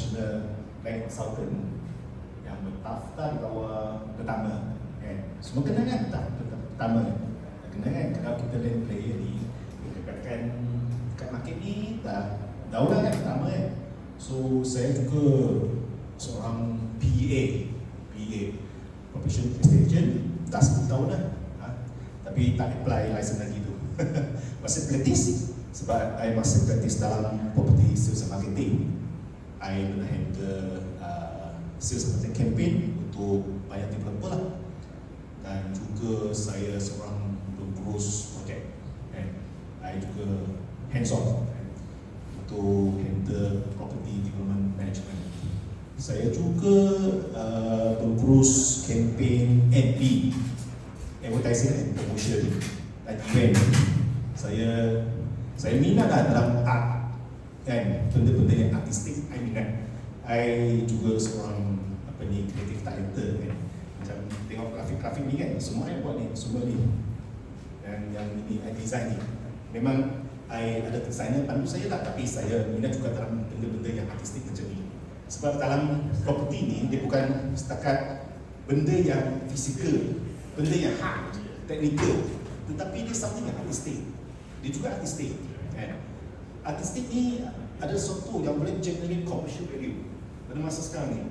professional bank consultant yang berdaftar di bawah pertama kan? Semua kena kan? Pertama. Kena kan? Kalau kita land player ni kita katakan kat market ni dah daulah kan pertama kan? So saya juga seorang PA PA professional estate agent. Dah 10 tahun dah ha? tapi tak apply license lagi tu. Masih practice sebab I masih practice dalam property sales marketing I gonna handle uh, sales marketing campaign untuk banyak developer lah dan juga saya seorang pengurus projek. And I juga hands on. Untuk handle property development management. Saya juga uh, pengurus campaign NP advertising and promotion. Dan event. Saya saya minat lah dalam art kan benda-benda yang artistik I minat I juga seorang apa ni creative director kan. Macam tengok grafik-grafik ni kan semua I buat ni semua ni. Dan yang ini I design ni. Memang I ada designer pandu saya lah tapi saya minat juga dalam benda-benda yang artistik macam ni. Sebab dalam property ni dia bukan setakat benda yang fizikal benda yang hard technical. Tetapi dia something yang artistik. Dia juga artistik kan. Artistik ni ada sesuatu yang boleh generate commercial value pada masa sekarang ni.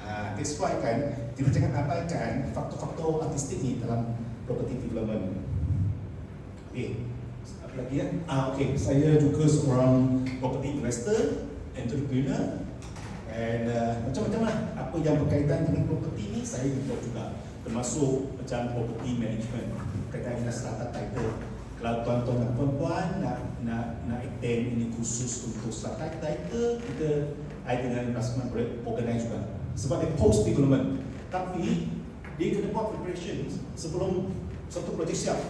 Uh, that's why kan kita jangan abaikan faktor-faktor artistik ni dalam property development. Okay apa lagi ya? Ah, okay saya juga seorang property investor entrepreneur and uh, macam-macam lah apa yang berkaitan dengan property ni saya juga juga termasuk macam property management berkaitan dengan strata title kalau tuan-tuan dan puan-puan nak nak nak attend ini khusus untuk strata title kita I dengan Rasman boleh organize juga. Sebab dia post development. Tapi dia kena buat preparation sebelum satu projek siap.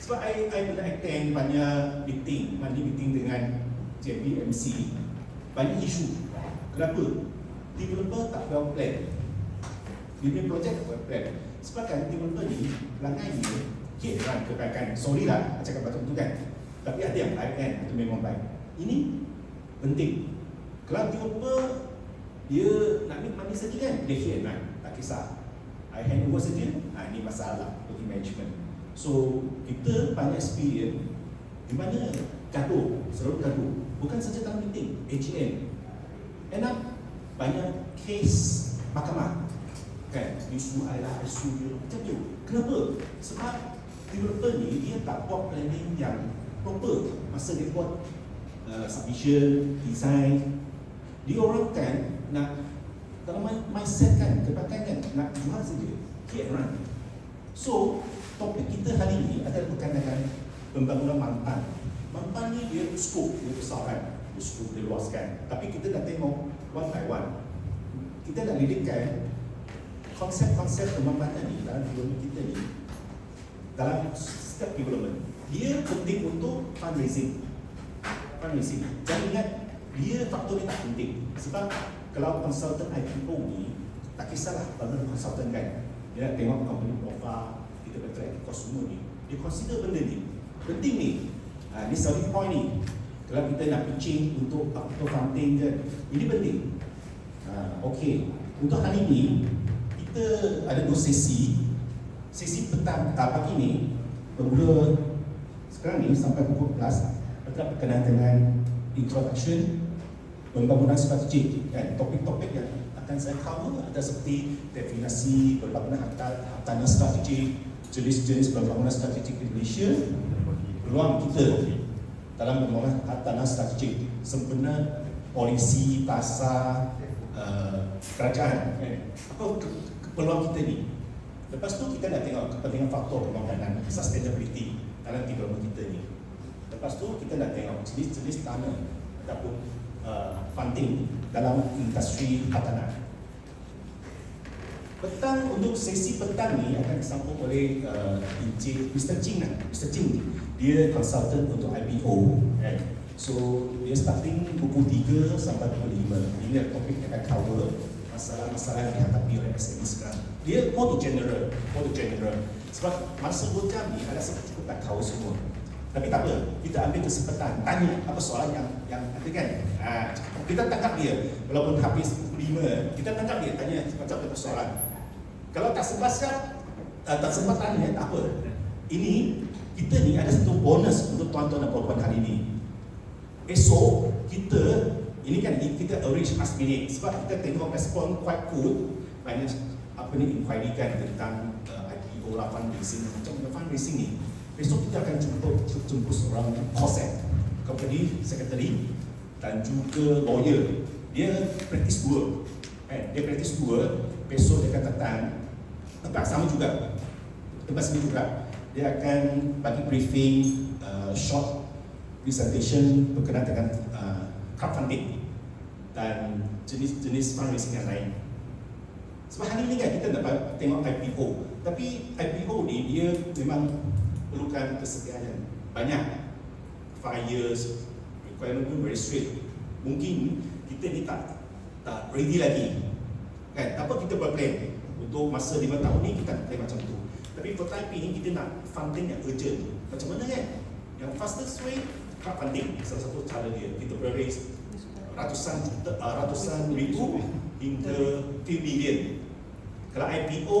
Sebab I, I pernah attend banyak meeting banyak meeting dengan JBMC banyak isu. Kenapa? Developer tak well plan. Dia punya projek tak well plan. Sebab kan developer ni Pelangai ni Kan kebaikan. Sorry lah Cakap macam tu kan. Tapi ada yang baik kan Itu memang baik. Ini Penting. Kalau developer Dia nak money saja kan Dia kan Tak kisah. I hand over saja. Ha, Ini masalah Bagi management. So Kita banyak experience Di mana Gaduh Selalu gaduh. Bukan saja dalam meeting AGM up banyak case mahkamah. Kan? Isu adalah isu dia macam tu kenapa? Sebab developer ni dia tak buat planning yang proper. Masa dia buat uh, submission design dia orang kan nak dalam mindset kan kebanyakan kan nak jual saja hit run. So topik kita hari ini adalah berkaitan dengan pembangunan mantan. Mantan ni dia scope dia besar kan cukup diluaskan Tapi kita dah tengok one by one. Kita dah lidikkan konsep-konsep pembangunan ni dalam development kita ni Dalam setiap development Dia penting untuk fundraising. Fundraising. Jangan ingat dia faktor ni tak penting. Sebab kalau consultant IPO ni Tak kisahlah bagaimana consultant kan. Dia nak tengok company profile Kita bertrack cost semua ni Dia consider benda ni. Penting ni. Ha, Ni selling point ni. Kalau kita nak pitching untuk capital funding je ini penting. Ha, Okey. Untuk hari ini kita ada dua sesi sesi petang uh, pagi ni bermula sekarang ni sampai pukul 11 adalah berkenaan dengan introduction pembangunan strategik kan? Topik-topik yang akan saya cover ada seperti definasi pembangunan hartanah strategik jenis-jenis pembangunan strategik di Malaysia peluang kita dalam pembangunan tanah strategik sempena polisi pasar uh, kerajaan kan? Apa peluang kita ni lepas tu kita nak tengok kepentingan faktor pembangunan sustainability dalam development kita ni lepas tu kita nak tengok jenis-jenis tanah ataupun uh, funding dalam industri hartanah Petang untuk sesi petang ni akan disambung oleh uh, Encik Mr. Ching lah. Mr. Ching dia consultant untuk IPO kan. So dia starting pukul 3 sampai pukul 5. Ini topik yang akan cover masalah-masalah yang dihadapi oleh SME sekarang. Dia more general, more to general. Sebab masa 2 jam ni ada sebab cukup tak cover semua. Tapi tak apa, kita ambil kesempatan tanya apa soalan yang yang ada kan. Ha, kita tangkap dia walaupun habis lima, kita tangkap dia tanya macam apa soalan. Kalau tak sempat sekarang, uh, tak sempat tanya tak apa. Ini kita ni ada satu bonus untuk tuan-tuan dan puan hari ini. Esok kita ini kan kita arrange last minute sebab kita tengok respon quite good banyak apa ni inquiry kan tentang uh, IPO lah fundraising macam mana fundraising ni besok kita akan jumpa jumpa seorang concept company secretary dan juga lawyer. Dia practice dua. Kan? Dia practice dua besok dia akan datang. Tempat sama juga. Tempat sini juga. Dia akan bagi briefing uh, short presentation berkenaan dengan uh, crowdfunding dan jenis-jenis fundraising yang lain. Sebab hari ini kan kita dapat tengok IPO, tapi IPO ni dia memang perlukan kesediaan banyak. Five years, requirement pun very strict. Mungkin kita ni tak tak ready lagi. Kan? Tak apa kita buat plan untuk masa lima tahun ni kita plan macam tu. Tapi for time ini kita nak funding yang urgent. Macam mana kan? Yang fastest way crowdfunding salah satu cara dia kita raise ratusan juta, uh, ratusan ribu hingga few million. Kalau IPO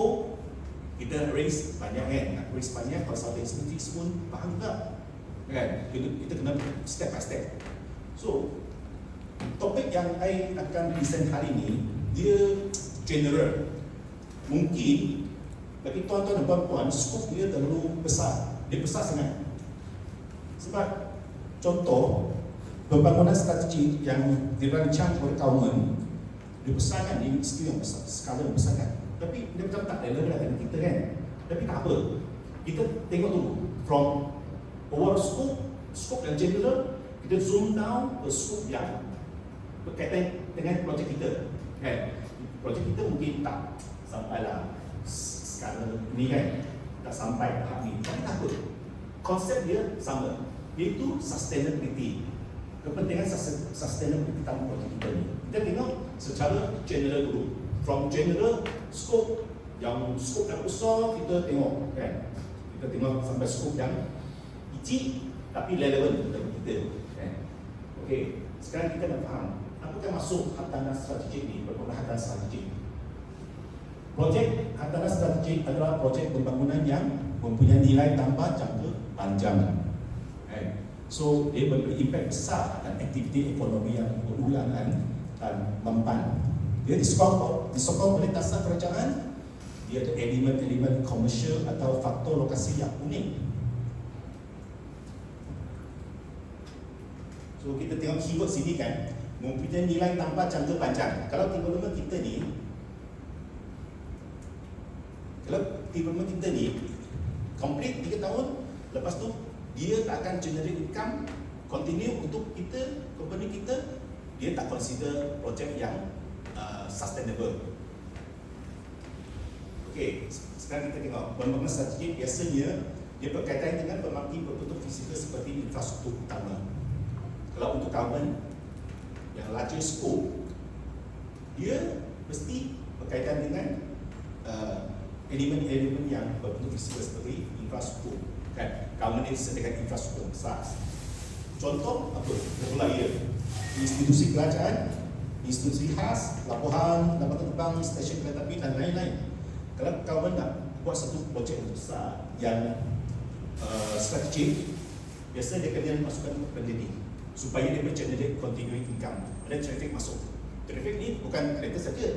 kita raise banyak kan, nak raise banyak satu institusi pun faham tak? Kan? Kita, kita kena step by step. So, topik yang saya akan present hari ini dia general. Mungkin bagi tuan-tuan dan puan-puan, skop dia terlalu besar. Dia besar sangat. Sebab Contoh, pembangunan strategi yang dirancang oleh government dibesarkan di institusi yang besar, skala yang besar kan. Tapi dia macam tak relevan dengan kita kan. Tapi tak apa. Kita tengok dulu from overall scope, scope yang general, kita zoom down ke scope yang berkaitan dengan projek kita. Kan? Projek kita mungkin tak sampailah skala ni kan. Tak sampai tahap ni. Tapi tak apa. Konsep dia sama iaitu sustainability kepentingan sustainability dalam projek kita ni kita tengok secara general dulu from general scope yang scope yang besar kita tengok kan? Kita tengok sampai scope yang kecil tapi relevan bagi kita kan? Okey sekarang kita nak faham apakah masuk hartanah strategik ni? Berapa hartanah strategik? Projek hartanah strategik adalah projek pembangunan yang mempunyai nilai tambah jangka panjang So dia memberi impak besar dan aktiviti ekonomi yang berulangan dan mempan. Dia disokong, disokong oleh dasar kerajaan. Dia ada elemen-elemen komersial atau faktor lokasi yang unik. So kita tengok keyword sini kan, mempunyai nilai tambah jangka panjang. Kalau development kita ni, kalau development kita ni, complete 3 tahun, lepas tu dia tak akan generate income continue untuk kita company kita dia tak consider projek yang uh, sustainable. Okey, sekarang kita tengok pembangunan strategi biasanya dia berkaitan dengan pemaki berbentuk fizikal seperti infrastruktur utama. Kalau untuk government yang larger scope, dia mesti berkaitan dengan uh, elemen-elemen yang berbentuk fizikal seperti infrastruktur. Kan? Government ini sediakan infrastruktur besar. Contoh apa? Mulai institusi kerajaan institusi khas labuhan lapangan terbang stesen kereta api dan lain-lain. Kalau government nak buat satu projek besar yang uh, strategik biasa dia kena masukkan benda ni supaya dia generate continuing income. Ada traffic masuk. Traffic ni bukan kereta saja.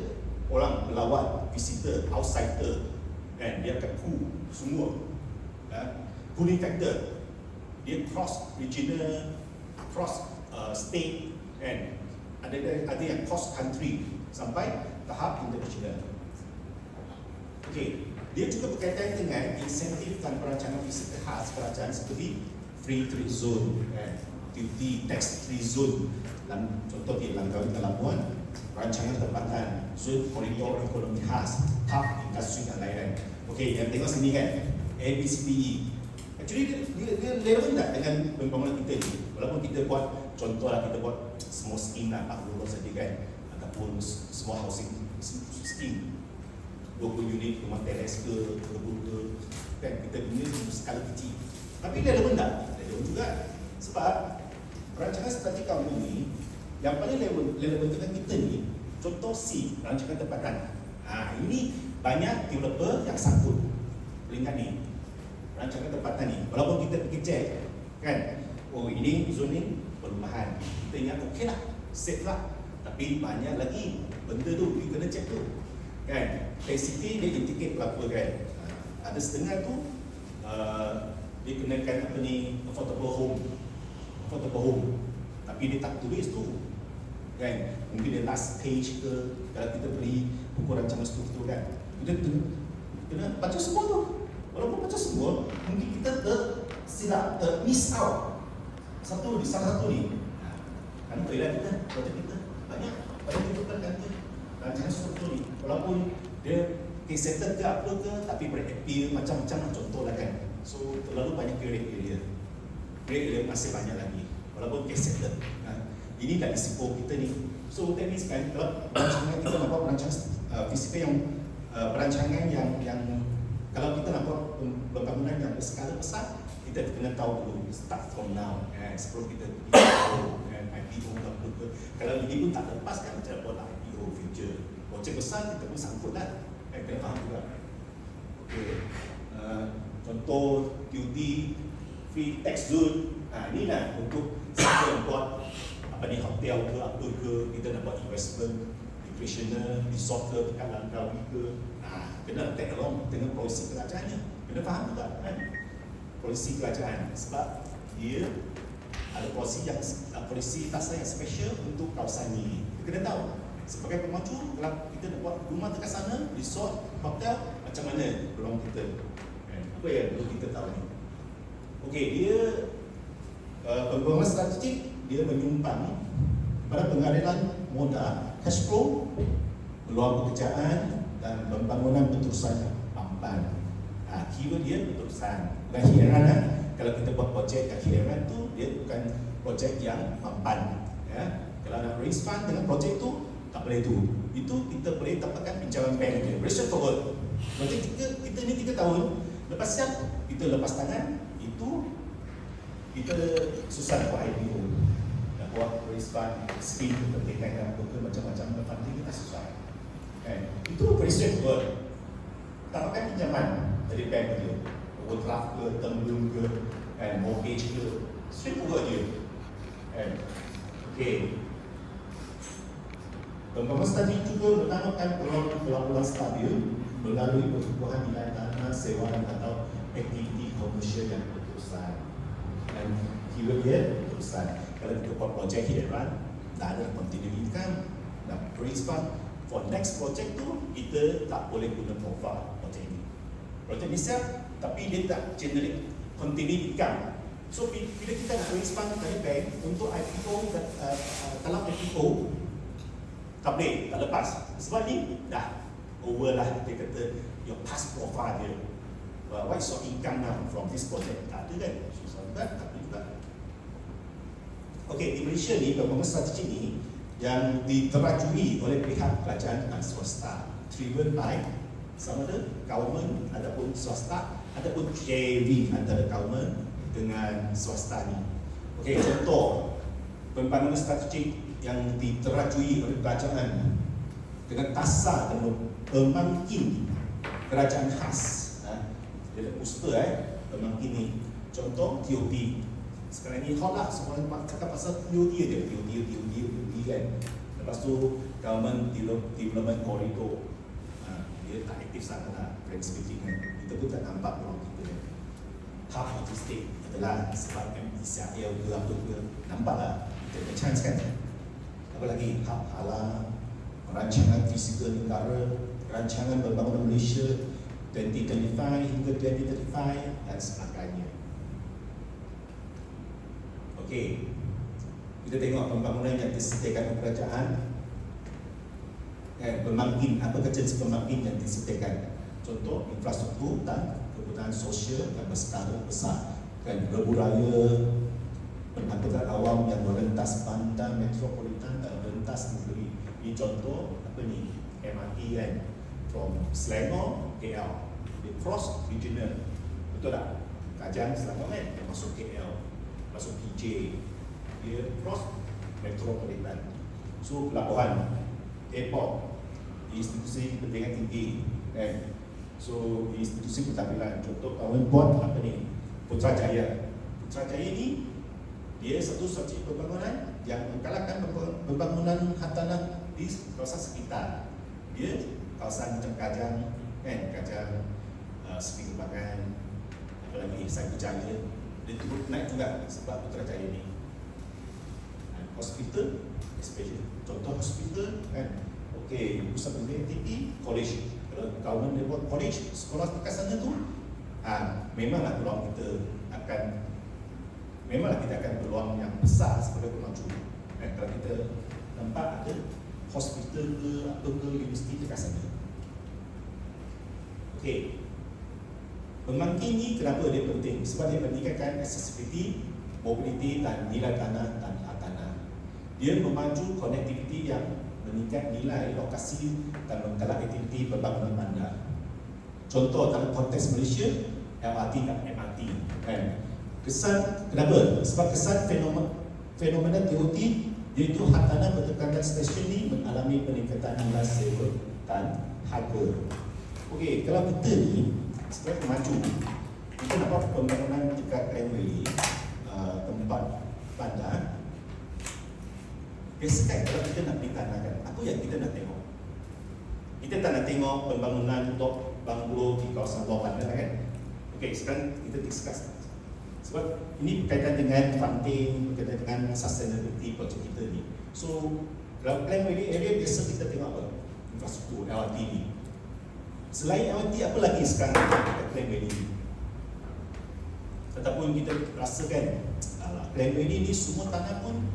Orang melawat visitor outsider kan? Dia akan pull semua. Kan? pulling factor. Dia cross regional cross uh, state and ada ada yang cross country sampai tahap international. Okey dia juga berkaitan dengan insentif dan perancangan fisik khas kerajaan seperti free trade zone and duty tax free zone. Dan contoh di Langkawi Labuan rancangan tempatan zone koridor ekonomi khas hub industri dan lain-lain. Okey yang tengok sini kan ABCDE Actually dia, dia, dia relevan tak dengan pembangunan kita ni? Walaupun kita buat contoh lah kita buat semua scheme lah 40 saja kan Ataupun semua housing scheme 20 unit rumah teres ke, kebun ke Kan kita punya skala kecil. Tapi dia relevan tak? relevan juga. Sebab perancangan strategi kampung ni yang paling relevan, relevan dengan kita ni contoh C perancangan tempatan. Ha, ini banyak developer yang sangkut. Peringkat ni rancangan tempatan ni walaupun kita pergi check kan oh ini zoning perumahan kita ingat okey lah safe lah. Tapi banyak lagi benda tu you kena check tu. Kan? City dia indicate berapa kan? Ah, ada setengah tu uh, dia kenakan apa ni affordable home. Affordable home. Tapi dia tak tulis tu. Kan? Mungkin dia last stage ke kalau kita beri buku rancangan struktur kan? Kita kena, kena baca semua tu. Walaupun baca semua mungkin kita ter silap ter miss out. Satu di salah satu ni kan berbeza kita projek kita banyak banyak kita kan dia rancangan struktur ni walaupun dia case settle ke apa ke tapi appeal macam-macam lah contoh lah kan so terlalu banyak grey area grey area masih banyak lagi walaupun case settle ha. ini dah risiko kita ni so that means kan kalau perancangan kita nak buat perancangan uh, fizikal yang uh, perancangan yang yang kalau kita nak buat pembangunan yang berskala besar kita kena tahu dulu start from now kan sebelum kita IPO IPO apa ke kalau ini pun tak lepas kan macam buat IPO future projek besar kita pun sangkut lah. Kan kena faham juga. Okay. uh, contoh QT free tax zone. Ha, ini lah untuk siapa yang buat apa ni hotel ke apa ke kita nak buat investment recreational resort ke dekat Langkawi ke. Ha, kena take along dengan polisi kerajaannya kena faham juga kan? Polisi kerajaan. Sebab dia ada polisi yang uh, polisi tasa yang special untuk kawasan ini kita kena tahu sebagai pemaju kalau kita nak buat rumah dekat sana resort hotel macam mana peluang kita kan? apa yang perlu kita tahu ni Okey, dia uh, pembangunan strategik dia menyumbang pada pengadilan modal cash flow peluang pekerjaan dan pembangunan berterusan amban ha, keyword dia berterusan bukan hiaran ha? Kalau kita buat projek kat hiaran tu dia bukan projek yang mampan ya? kalau nak raise fund dengan projek tu tak boleh tu itu kita boleh dapatkan pinjaman bank dia. Very straightforward. Projek kita, kita ni 3 tahun lepas siap kita lepas tangan itu kita susah nak buat IPO nak buat raise fund scheme kepentingan dan apa macam-macam funding kita susah. Kan? Itu very straightforward. Dapatkan pinjaman dari bank dia overdraft ke term loan ke kan mortgage ke straightforward je kan okay Pembangunan stadi juga menanamkan peluang-peluang stabil melalui pertumbuhan nilai tanah sewaan atau aktiviti komersial yang berterusan. Dan keyword dia berterusan. Kalau kita buat projek hidupan, tak ada continuing income, raise fund for next project tu kita tak boleh guna profile projek ini. Projek ni siap, tapi dia tak generate continuing income. So bila kita nak raise fund dari bank untuk IPO, uh, uh, kalau IPO tak boleh, tak lepas. Sebab ni dah over lah dia kata your past profile dia. Well, is your income now from this project? Tak ada kan? Susah juga tak boleh juga. Ok di Malaysia ni pembangunan strategik ni yang diterajui oleh pihak kerajaan dan swasta. Driven by sama ada government ataupun swasta ataupun JV antara government dengan swasta ni. Ok contoh pembangunan strategik yang diterajui oleh kerajaan dengan tasa dan pemangkin kerajaan khas ha? dia poster eh pemangkin ni. Contoh TOT sekarang ni hot lah semua cakap pasal TOT je. TOT, TOT, TOT kan? Lepas tu government development corridor? Dia tak aktif sangat lah. Friends speaking kan. Kita pun tak nampak peluang kita. Kan half autistic adalah sebab MTCL ke apa ke nampak lah. Kita ada chance kan. Apa lagi? Hak halal rancangan fizikal negara rancangan pembangunan Malaysia 2025 hingga 2035 dan sebagainya. Okey. Kita tengok pembangunan yang disediakan kerajaan eh, pemangkin apa kerja pemangkin yang disediakan contoh infrastruktur dan kebutuhan sosial yang berskala besar kan rebu raya pengangkutan awam yang merentas bandar metropolitan dan merentas negeri. Ini contoh apa ni? MRT kan from Selangor KL. Di cross regional. Betul tak? Kajian Selangor kan yang masuk KL. masuk PJ dia cross metropolitan so pelabuhan airport institusi kepentingan tinggi kan? So institusi pentadbiran contoh kawan buat apa ni? Putrajaya. Putrajaya ni dia satu subjek pembangunan yang mengkalahkan pembangunan hartanah di kawasan sekitar. Dia kawasan macam Kajang kan? Kajang uh, Sepi Kembangan apa lagi? Saibu Jaya dia turut naik juga sebab Putrajaya ni. Hospital especially. Contoh hospital kan pusat pendidikan tinggi college kalau government dia buat college sekolah dekat sana tu ha, memanglah peluang kita akan memanglah kita akan peluang yang besar sebagai pemaju eh, kalau kita nampak ada hospital ke apa ke universiti dekat sana Okey. Pembangkit ni kenapa dia penting? Sebab dia meningkatkan accessibility, mobility dan nilai tanah dan tanah. Dia memaju connectivity yang meningkat nilai lokasi dan menggalak aktiviti pembangunan bandar. Contoh dalam konteks Malaysia, MRT dan MRT. Kan? Kesan, kenapa? Sebab kesan fenomena, fenomena TOT iaitu hartanah bertekanan stesen ini mengalami peningkatan nilai sewa dan harga. Okey, kalau kita ni sebagai maju, kita nampak pembangunan dekat Valley, uh, tempat. Biasakan kalau kita nak beli tanah kan, apa yang kita nak tengok? Kita tak nak tengok pembangunan untuk banglo di kawasan bawah bandar kan? Okey, sekarang kita discuss sebab ini berkaitan dengan funding, berkaitan dengan sustainability projek kita ni. So, dalam plan area, area biasa kita tengok apa? Infrastruktur, LRT ni. Selain LRT, apa lagi sekarang dekat plan area ni? Tetapi kita rasakan, alah, plan area ni semua tanah pun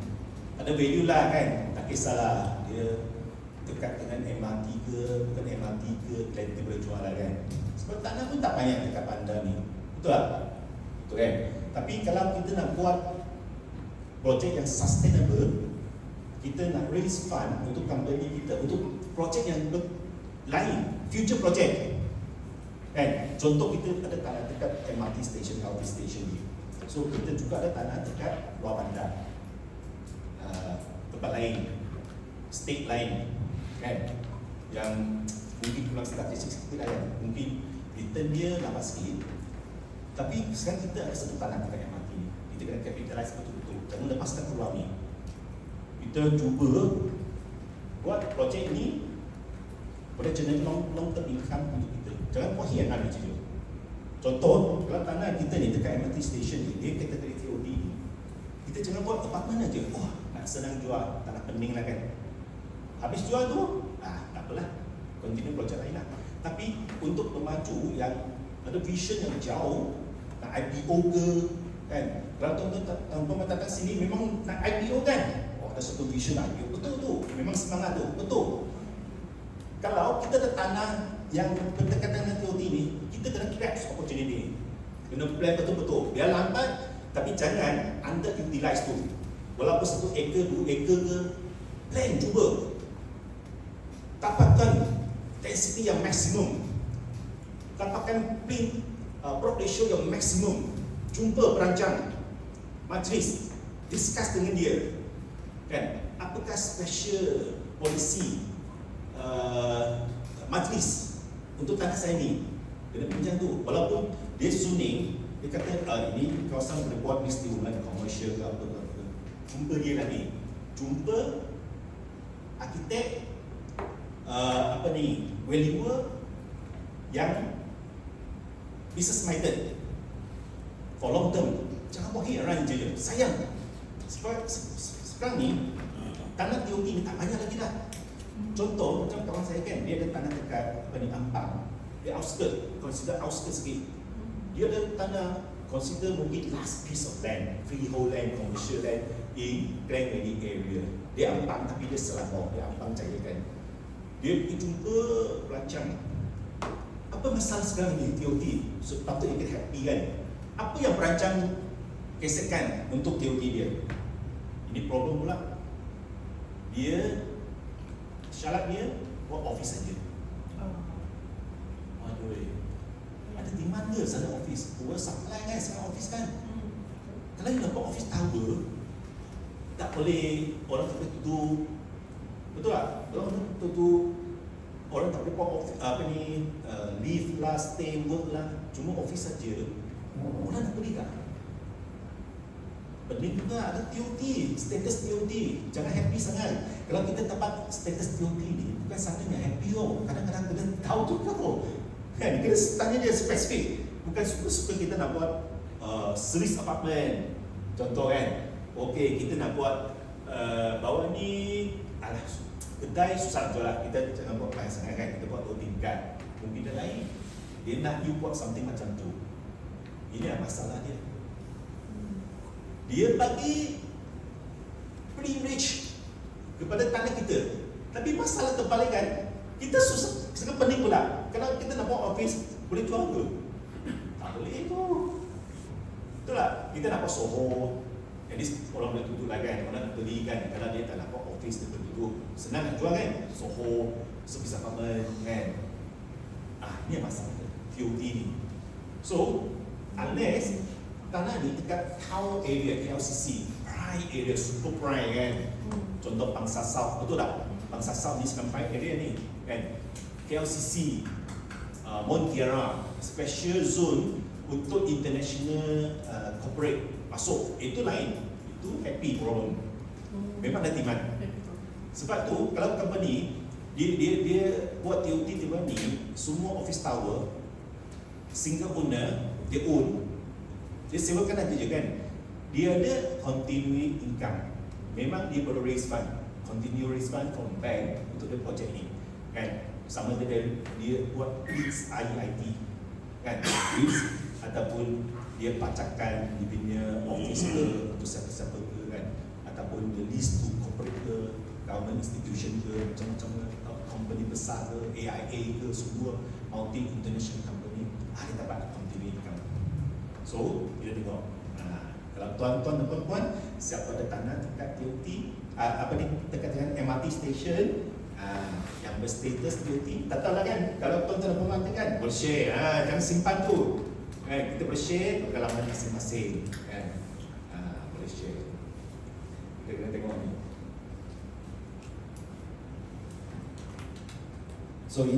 ada value lah kan? Tak kisahlah, dia dekat dengan MRT ke, bukan MRT ke, plan kita boleh jual lah kan? Sebab tanah pun tak banyak dekat bandar ni. Betul tak? Betul kan? Tapi kalau kita nak buat projek yang sustainable, kita nak raise fund untuk company kita, untuk projek yang lain, future project. Kan? Contoh kita ada tanah dekat MRT station, LRT station ni. So kita juga ada tanah dekat luar bandar. Tempat lain, state lain. Kan? Yang mungkin kurang statistik sikit lah kan. Mungkin return dia lambat sikit, tapi sekarang kita ada satu tanah dekat MRT ni. Kita kena capitalize betul-betul. Jangan lepaskan peluang ni. Kita cuba buat projek ni boleh generate long, long term income untuk kita. Jangan puas yang ada je. Contoh, kalau tanah kita ni dekat MRT station ni, dia kategori TOD ni. Kita jangan buat apartment aja. Wah, nak senang jual, tanah pening lah kan. Habis jual tu, ah, tak apalah. Continue projek lain lah. Tapi untuk pemaju yang ada vision yang jauh, nak IPO ke kan. Kalau tuan-tuan tuan datang sini memang nak IPO kan? Oh ada satu vision IPO betul tu. Memang semangat tu. Betul. Kalau kita ada tanah yang berdekatan dengan TOT ni kita kena grasp opportunity. Kena plan betul-betul. Biar lambat tapi jangan under utilize tu walaupun satu ekor dua ekor ke plan cuba. Dapatkan density yang maksimum dapatkan print uh, prop ratio yang maksimum jumpa perancang majlis discuss dengan dia. Kan? Apakah special polisi uh, majlis untuk tanah saya ni? Kena pinjam tu. Walaupun dia suning dia kata uh, ini kawasan boleh buat mesti ulang komersial ke apa jumpa dia lagi. Jumpa arkitek uh, apa ni valuer yang business minded for long term. Jangan buat hit je sayang. Sebab sekarang ni tanah TOT ni tak banyak lagi dah. Contoh macam kawan saya kan dia ada tanah dekat apa ni Ampang. Dia outskirt consider outskirt sikit. Dia ada tanah consider mungkin last piece of land freehold land commercial land in Grand Valley area. Dia Ampang tapi dia Selangor dia Ampang Jaya kan dia pergi jumpa pelancong apa masalah sekarang ni TOT so, patut kita happy kan? Apa yang perancang kesetkan untuk TOT dia? Ini problem pula. Dia syarat dia buat office saja. Aduh ada di mana sana office? Buat supply kan sana office kan? Kalau you nampak office tower, tak boleh orang tak boleh tutup. Betul tak? Orang tutup. Orang tak boleh buat apa ni, uh, lift lah, stay work lah. Cuma office saja. Orang nak beli tak? Pening juga ada TOT, status TOT. Jangan happy sangat. Kalau kita dapat status TOT ni, bukan satunya happy oh. Kadang-kadang kita tahu juga oh. Kan, kita tanya dia spesifik. Bukan suka-suka kita nak buat uh, series apartment. Contoh kan, okey kita nak buat uh, bawah ni, alah, kedai susah jual lah. Kita jangan buat banyak sangat kan. Kita buat dua tingkat. Mungkin dia lain. Dia nak you buat something macam tu. Ini lah masalah dia. Dia bagi privilege kepada tanah kita. Tapi masalah terbalik kan, kita susah, sangat pening pula. Kalau kita nak buat office, boleh jual ke? Tak boleh tu. Betul? Kita nak buat Soho, jadi orang boleh tutup lah kan, orang nak beli kan. Kalau dia tak buat office, dia tutup. Senang nak jual kan? Soho, service apartment kan. Ah, ni yang masalah. TOT ni. So, unless tanah di dekat town area KLCC, prime area, super prime kan. Contoh Pangsa South, betul tak? Pangsa South ni sekarang prime area ni kan. KLCC, uh, Mont Kiara, special zone untuk international uh, corporate masuk. Itu lain. Itu happy problem. Memang ada demand. Sebab tu kalau company dia dia dia buat TOT tiba ni semua office tower single owner dia own. Dia sewakan aja je kan? Dia ada continuing income. Memang dia perlu raise fund. Continue raise fund from bank untuk dia projek ni kan? Sama dia dia buat lease IIT kan ataupun dia pacakkan dia punya office ke untuk siapa-siapa ke kan. Ataupun dia lease to corporate ke government institution ke macam-macam company besar ke AIA ke semua multi international company ah, dia dapat continue income so kita tengok. Ah, kalau tuan-tuan dan puan-puan siapa ada tanah dekat TOT ah, apa ni dekat dengan MRT station ah, yang berstatus TOT tak tahu lah kan. Kalau tuan-tuan dan puan-puan kan boleh share. Ah, jangan simpan tu kan kita boleh share pengalaman masing-masing kan? Ah, boleh share. Kita kena tengok ni. So ini